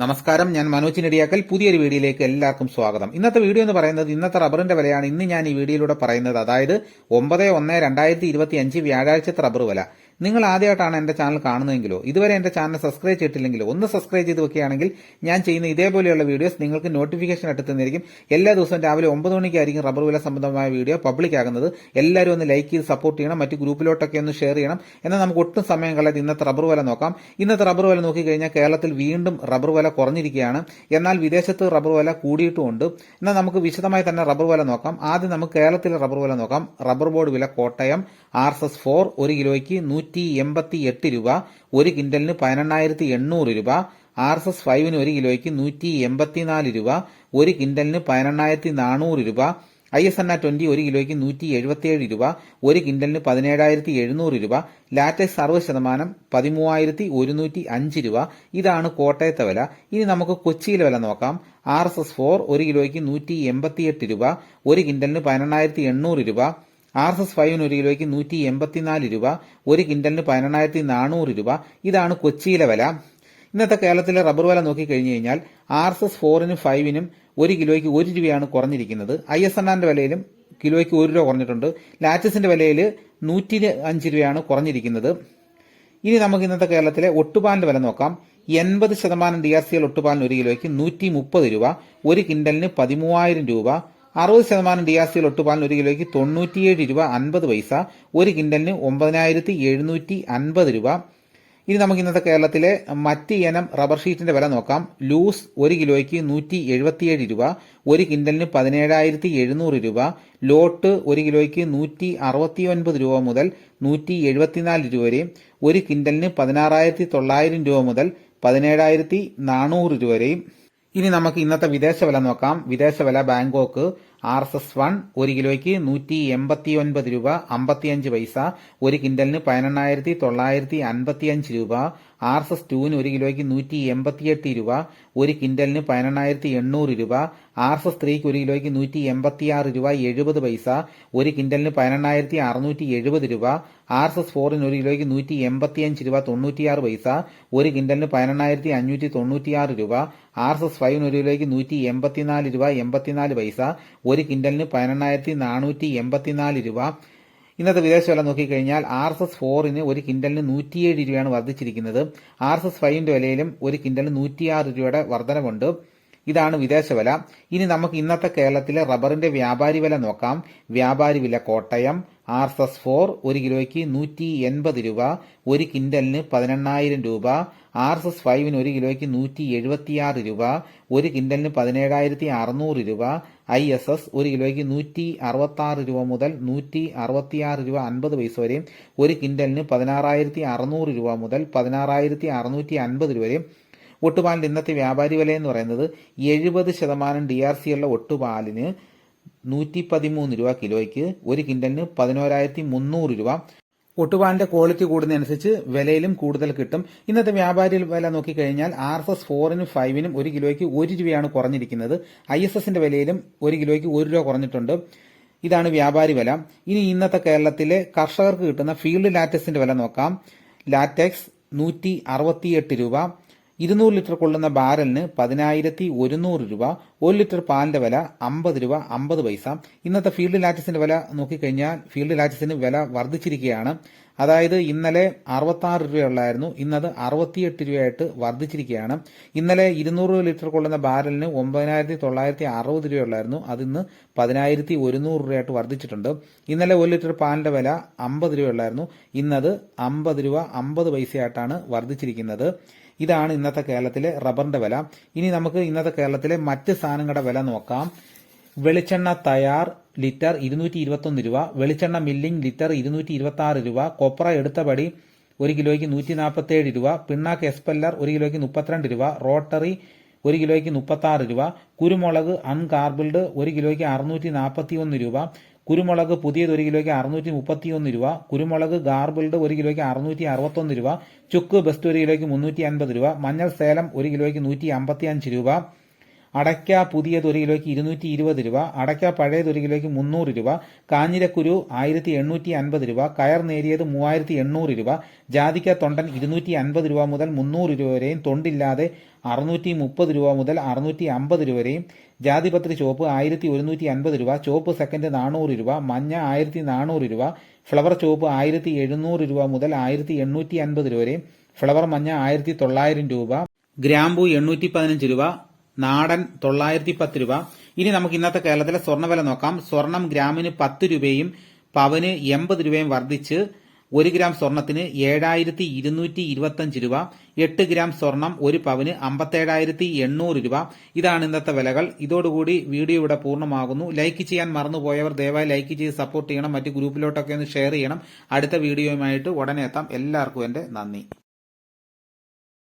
നമസ്കാരം ഞാൻ മനോജ് നെടിയാക്കൽ. പുതിയൊരു വീഡിയോയിലേക്ക് എല്ലാവർക്കും സ്വാഗതം. ഇന്നത്തെ വീഡിയോ എന്ന് പറയുന്നത് ഇന്നത്തെ റബ്ബറിന്റെ വിലയാണ്. ഇന്ന് ഞാൻ ഈ വീഡിയോയിലൂടെ പറയുന്നത്. അതായത് ഒമ്പത് ഒന്ന് രണ്ടായിരത്തി ഇരുപത്തി അഞ്ച് വ്യാഴാഴ്ചത്തെ റബ്ബർ വില. നിങ്ങൾ ആദ്യമായിട്ടാണ് എന്റെ ചാനൽ കാണുന്നതെങ്കിലോ ഇതുവരെ എന്റെ ചാനൽ സബ്സ്ക്രൈബ് ചെയ്തിട്ടില്ലെങ്കിലോ ഒന്ന് സബ്സ്ക്രൈബ് ചെയ്ത് വെക്കുകയാണെങ്കിൽ ഞാൻ ചെയ്യുന്ന ഇതേപോലെയുള്ള വീഡിയോസ് നിങ്ങൾക്ക് നോട്ടിഫിക്കേഷൻ എത്തുന്നതായിരിക്കും എല്ലാ ദിവസവും രാവിലെ ഒമ്പത് മണിക്കായിരിക്കും റബ്ബർ വില സംബന്ധമായ വീഡിയോ പബ്ലിക് ആകുന്നത്. എല്ലാവരും ഒന്ന് ലൈക്ക് ചെയ്ത് സപ്പോർട്ട് ചെയ്യണം മറ്റ് ഗ്രൂപ്പിലോട്ടൊക്കെ ഒന്ന് ഷെയർ ചെയ്യണം. എന്നാൽ നമുക്ക് ഒട്ടും സമയം കളയാതെ ഇന്നത്തെ റബ്ബർ വില നോക്കാം. ഇന്നത്തെ റബ്ബർ വില നോക്കിക്കഴിഞ്ഞാൽ കേരളത്തിൽ വീണ്ടും റബ്ബർ വില കുറഞ്ഞിരിക്കുകയാണ്. എന്നാൽ വിദേശത്ത് റബ്ബർ വില കൂടിയിട്ടുമുണ്ട്. എന്നാൽ നമുക്ക് വിശദമായി തന്നെ റബ്ബർ വില നോക്കാം. ആദ്യം നമുക്ക് കേരളത്തിലെ റബ്ബർ വില നോക്കാം. റബ്ബർ ബോർഡ് വില Kottayam R S S four ഒരു കിലോയ്ക്ക് നൂറ്റി എൺപത്തി എട്ട് രൂപ ഒരു കിൻഡലിന് പതിനെണ്ണായിരത്തി എണ്ണൂറ് രൂപ ആർ എസ് എസ് ഫൈവിന് ഒരു കിലോയ്ക്ക് നൂറ്റി എൺപത്തിനാല് രൂപ ഒരു കിൻഡലിന് പതിനെണ്ണായിരത്തി നാനൂറ് രൂപ I S N R twenty ഒരു കിലോയ്ക്ക് നൂറ്റി എഴുപത്തിയേഴ് രൂപ ഒരു കിൻഡലിന് പതിനേഴായിരത്തി എഴുന്നൂറ് രൂപ ലാറ്റക്സ് അറുപത് ശതമാനം പതിമൂവായിരത്തി ഒരുന്നൂറ്റി അഞ്ച് രൂപ. ഇതാണ് കോട്ടയത്തെ വില. ഇനി നമുക്ക് കൊച്ചിയിലെ വില നോക്കാം. ആർ എസ് എസ് ഫോർ ഒരു കിലോയ്ക്ക് നൂറ്റി എൺപത്തിയെട്ട് രൂപ ഒരു കിൻഡലിന് പതിനെണ്ണായിരത്തി എണ്ണൂറ് രൂപ ആർ എസ് എസ് ഫൈവിന് ഒരു കിലോയ്ക്ക് നൂറ്റി എൺപത്തിനാല് രൂപ ഒരു കിൻഡലിന് പതിനെണ്ണായിരത്തി നാനൂറ് രൂപ. ഇതാണ് കൊച്ചിയിലെ വില. ഇന്നത്തെ കേരളത്തിലെ റബ്ബർ വില നോക്കി കഴിഞ്ഞു കഴിഞ്ഞാൽ ആർ എസ് എസ് ഫോറിനും ഫൈവിനും ഒരു കിലോയ്ക്ക് ഒരു രൂപയാണ് കുറഞ്ഞിരിക്കുന്നത്. ഐ എസ് എൻ ആറിന്റെ വിലയിലും കിലോയ്ക്ക് ഒരു രൂപ കുറഞ്ഞിട്ടുണ്ട്. ലാറ്റസിന്റെ വിലയിൽ നൂറ്റി അഞ്ച് രൂപയാണ് കുറഞ്ഞിരിക്കുന്നത്. ഇനി നമുക്ക് ഇന്നത്തെ കേരളത്തിലെ ഒട്ടുപാലിന്റെ വില നോക്കാം. എൺപത് ശതമാനം ഡി ആർ സി എൽ ഒട്ടുപാലിന് ഒരു കിലോയ്ക്ക് നൂറ്റി മുപ്പത് രൂപ ഒരു കിൻഡലിന് പതിമൂവായിരം രൂപ അറുപത് ശതമാനം ഡി ആർ സി ഒട്ടുപാലിന് ഒരു കിലോയ്ക്ക് തൊണ്ണൂറ്റിയേഴ് രൂപ അൻപത് പൈസ ഒരു കിൻഡലിന് ഒമ്പതിനായിരത്തി എഴുന്നൂറ്റി അൻപത് രൂപ. ഇനി നമുക്ക് ഇന്നത്തെ കേരളത്തിലെ മറ്റ് ഇനം റബ്ബർ ഷീറ്റിന്റെ വില നോക്കാം. ലൂസ് ഒരു കിലോയ്ക്ക് നൂറ്റി എഴുപത്തിയേഴ് രൂപ ഒരു കിൻഡലിന് പതിനേഴായിരത്തി എഴുന്നൂറ് രൂപ. ലോട്ട് ഒരു കിലോയ്ക്ക് നൂറ്റി അറുപത്തി ഒൻപത് രൂപ മുതൽ നൂറ്റി എഴുപത്തിനാല് രൂപ വരെയും ഒരു കിൻഡലിന് പതിനാറായിരത്തി തൊള്ളായിരം രൂപ മുതൽ പതിനേഴായിരത്തി നാനൂറ് രൂപ വരെയും ഇനി നമുക്ക് ഇന്നത്തെ വിദേശ വില നോക്കാം. വിദേശ വില Bangkok R S S one ഒരു കിലോയ്ക്ക് നൂറ്റി എൺപത്തി ഒൻപത് രൂപ അമ്പത്തിയഞ്ച് പൈസ ഒരു കിൻഡലിന് പതിനെണ്ണായിരത്തി തൊള്ളായിരത്തി അൻപത്തിയഞ്ച് രൂപ ആർ എസ് എസ് ടുവിന് ഒരു കിലോയ്ക്ക് നൂറ്റി എൺപത്തിയെട്ട് രൂപ ഒരു കിൻഡലിന് പതിനെണ്ണായിരത്തി എണ്ണൂറ് രൂപ ആർ എസ് എസ് ത്രീക്ക് ഒരു കിലോയ്ക്ക് നൂറ്റി എൺപത്തിയാറ് രൂപ എഴുപത് പൈസ ഒരു കിൻഡലിന് പതിനെണ്ണായിരത്തി അറുന്നൂറ്റി എഴുപത് രൂപ ആർ എസ് എസ് ഫോറിന് ഒരു കിലോയ്ക്ക് നൂറ്റി എൺപത്തിയഞ്ച് രൂപ തൊണ്ണൂറ്റിയാറ് പൈസ ഒരു കിൻഡലിന് പതിനെണ്ണായിരത്തി അഞ്ഞൂറ്റി തൊണ്ണൂറ്റിയാറ് രൂപ ആർ എസ് എസ് ഫൈവിന് ഒരു കിലോയ്ക്ക് നൂറ്റി എൺപത്തിനാല് രൂപ എൺപത്തിനാല് പൈസ ഒരു കിൻഡലിന് പതിനെണ്ണായിരത്തി നാനൂറ്റി എൺപത്തിനാല് രൂപ. ഇന്നത്തെ വിദേശ വില നോക്കിക്കഴിഞ്ഞാൽ ആർ എസ് എസ് ഫോറിന് ഒരു കിൻഡലിന് നൂറ്റിയേഴ് രൂപയാണ് വർദ്ധിച്ചിരിക്കുന്നത്. ആർ എസ് എസ് ഫൈവിന്റെ വിലയിലും ഒരു കിൻഡലിന് നൂറ്റിയാറ് രൂപയുടെ വർധനവുണ്ട്. ഇതാണ് വിദേശ വില ഇനി നമുക്ക് ഇന്നത്തെ കേരളത്തിലെ റബ്ബറിന്റെ വ്യാപാരി വില നോക്കാം. വ്യാപാരി വില കോട്ടയം ആർ എസ് ഫോർ ഒരു കിലോയ്ക്ക് നൂറ്റി എൺപത് രൂപ ഒരു കിൻഡലിന് പതിനെണ്ണായിരം രൂപ ആർ എസ് എസ് ഫൈവിന് ഒരു കിലോയ്ക്ക് നൂറ്റി എഴുപത്തിയാറ് രൂപ ഒരു കിൻഡലിന് പതിനേഴായിരത്തി അറുന്നൂറ് രൂപ ഐ എസ് എസ് ഒരു കിലോയ്ക്ക് നൂറ്റി അറുപത്തി ആറ് രൂപ മുതൽ നൂറ്റി അറുപത്തിയാറ് രൂപ അൻപത് പൈസ വരെ ഒരു കിൻഡലിന് പതിനാറായിരത്തി അറുന്നൂറ് രൂപ മുതൽ പതിനാറായിരത്തി അറുന്നൂറ്റി അൻപത് രൂപ വരെയും ഒട്ടുപാലിന്റെ ഇന്നത്തെ വ്യാപാരി വില എന്ന് പറയുന്നത് എഴുപത് ശതമാനം ഡി ആർ സി ഉള്ള ഒട്ടുപാലിന് നൂറ്റി പതിമൂന്ന് രൂപ കിലോയ്ക്ക് ഒരു കിൻഡലിന് പതിനോരായിരത്തി മുന്നൂറ് രൂപ. ഒട്ടുപാലിന്റെ ക്വാളിറ്റി കൂടുന്നതനുസരിച്ച് വിലയിലും കൂടുതൽ കിട്ടും. ഇന്നത്തെ വ്യാപാരി വില നോക്കിക്കഴിഞ്ഞാൽ ആർ എസ് എസ് ഫോറിനും ഫൈവിനും ഒരു കിലോയ്ക്ക് ഒരു രൂപയാണ് കുറഞ്ഞിരിക്കുന്നത്. ഐ എസ് എസിന്റെ വിലയിലും ഒരു കിലോയ്ക്ക് ഒരു രൂപ കുറഞ്ഞിട്ടുണ്ട്. ഇതാണ് വ്യാപാരി വില. ഇനി ഇന്നത്തെ കേരളത്തിലെ കർഷകർക്ക് കിട്ടുന്ന ഫീൽഡ് ലാറ്റക്സിന്റെ വില നോക്കാം. ലാറ്റക്സ് നൂറ്റി അറുപത്തിയെട്ട് രൂപ. ഇരുന്നൂറ് ലിറ്റർ കൊള്ളുന്ന ബാരലിന് പതിനായിരത്തി ഒരുന്നൂറ് രൂപ ഒരു ലിറ്റർ പാലിന്റെ വില അമ്പത് രൂപ അമ്പത് പൈസ. ഇന്നത്തെ ഫീൽഡ് ലാറ്റസിന്റെ വില നോക്കിക്കഴിഞ്ഞാൽ ഫീൽഡ് ലാറ്റസിന് വില വർദ്ധിച്ചിരിക്കുകയാണ്. അതായത് ഇന്നലെ അറുപത്തി ആറ് രൂപയുള്ളായിരുന്നു ഇന്നത് അറുപത്തിയെട്ട് രൂപയായിട്ട് വർദ്ധിച്ചിരിക്കുകയാണ്. ഇന്നലെ ഇരുന്നൂറ് ലിറ്റർ കൊള്ളുന്ന ബാരലിന് ഒമ്പതിനായിരത്തി തൊള്ളായിരത്തി അറുപത് രൂപയുള്ളായിരുന്നു അതിന്ന് പതിനായിരത്തി ഒരുന്നൂറ് രൂപയായിട്ട് വർദ്ധിച്ചിട്ടുണ്ട്. ഇന്നലെ ഒരു ലിറ്റർ പാലിന്റെ വില അമ്പത് രൂപയുള്ളായിരുന്നു ഇന്നത് അമ്പത് രൂപ അമ്പത് പൈസയായിട്ടാണ് വർദ്ധിച്ചിരിക്കുന്നത്. ഇതാണ് ഇന്നത്തെ കേരളത്തിലെ റബ്ബറിന്റെ വില. ഇനി നമുക്ക് ഇന്നത്തെ കേരളത്തിലെ മറ്റ് സാധനങ്ങളുടെ വില നോക്കാം. വെളിച്ചെണ്ണ തയ്യാർ ലിറ്റർ ഇരുന്നൂറ്റി ഇരുപത്തൊന്ന് രൂപ വെളിച്ചെണ്ണ മില്ലിംഗ് ലിറ്റർ ഇരുന്നൂറ്റി ഇരുപത്തി ആറ് രൂപ കൊപ്ര എടുത്തപടി ഒരു കിലോയ്ക്ക് നൂറ്റി നാൽപ്പത്തേഴ് രൂപ പിണ്ണാക്ക് എസ്പെല്ലർ ഒരു കിലോയ്ക്ക് മുപ്പത്തിരണ്ട് രൂപ റോട്ടറി ഒരു കിലോയ്ക്ക് മുപ്പത്തി ആറ് രൂപ കുരുമുളക് അൺകാർബിൾഡ് ഒരു കിലോയ്ക്ക് അറുന്നൂറ്റി നാൽപ്പത്തി ഒന്ന് രൂപ കുരുമുളക് പുതിയത് ഒരു കിലോയ്ക്ക് അറുന്നൂറ്റി മുപ്പത്തി ഒന്ന് രൂപ കുരുമുളക് ഗാർബിൾഡ് ഒരു കിലോയ്ക്ക് അറുന്നൂറ്റി അറുപത്തൊന്ന് രൂപ ചുക്ക് ബെസ്റ്റ് ഒരു കിലോയ്ക്ക് മുന്നൂറ്റി അൻപത് രൂപ മഞ്ഞൾ സേലം ഒരു കിലോയ്ക്ക് നൂറ്റി അമ്പത്തി അഞ്ച് രൂപ അടയ്ക്ക പുതിയ ഒരു കിലോയ്ക്ക് ഇരുന്നൂറ്റി ഇരുപത് രൂപ അടയ്ക്ക പഴയത് ഒരു കിലോയ്ക്ക് മുന്നൂറ് രൂപ കാഞ്ഞിരക്കുരു ആയിരത്തി എണ്ണൂറ്റി അൻപത് രൂപ കയർ നേരിയത് മൂവായിരത്തി എണ്ണൂറ് രൂപ ജാതിക്ക തൊണ്ടൻ ഇരുന്നൂറ്റി അൻപത് രൂപ മുതൽ മുന്നൂറ് രൂപ വരെയും തൊണ്ടില്ലാതെ അറുന്നൂറ്റി മുപ്പത് രൂപ മുതൽ അറുന്നൂറ്റി അമ്പത് രൂപ വരെയും ജാതിപത്രി ചുവപ്പ് ആയിരത്തി ഒരുന്നൂറ്റി അൻപത് രൂപ ചുവപ്പ് സെക്കൻഡ് നാനൂറ് രൂപ മഞ്ഞ ആയിരത്തി നാനൂറ് രൂപ ഫ്ലവർ ചുവപ്പ് ആയിരത്തി എഴുന്നൂറ് രൂപ മുതൽ ആയിരത്തി എണ്ണൂറ്റി അൻപത് രൂപ വരെയും ഫ്ലവർ മഞ്ഞ ആയിരത്തി തൊള്ളായിരം രൂപ ഗ്രാമ്പു എണ്ണൂറ്റി പതിനഞ്ച് രൂപ നാടൻ തൊള്ളായിരത്തി പത്ത് രൂപ. ഇനി നമുക്ക് ഇന്നത്തെ കേരളത്തിലെ സ്വർണവില നോക്കാം. സ്വർണം ഗ്രാമിന് പത്ത് രൂപയും പവന് എൺപത് രൂപയും വർദ്ധിച്ച് ഒരു ഗ്രാം സ്വർണത്തിന് ഏഴായിരത്തി ഇരുന്നൂറ്റി ഇരുപത്തഞ്ച് രൂപ. എട്ട് ഗ്രാം സ്വർണം ഒരു പവന് അമ്പത്തേഴായിരത്തി എണ്ണൂറ് രൂപ. ഇതാണ് ഇന്നത്തെ വിലകൾ. ഇതോടുകൂടി വീഡിയോ ഇവിടെ പൂർണമാകുന്നു. ലൈക്ക് ചെയ്യാൻ മറന്നുപോയവർ ദയവായി ലൈക്ക് ചെയ്ത് സപ്പോർട്ട് ചെയ്യണം. മറ്റ് ഗ്രൂപ്പിലോട്ടൊക്കെ ഒന്ന് ഷെയർ ചെയ്യണം. അടുത്ത വീഡിയോയുമായിട്ട് ഉടനെ എത്താം. എല്ലാവർക്കും എന്റെ നന്ദി.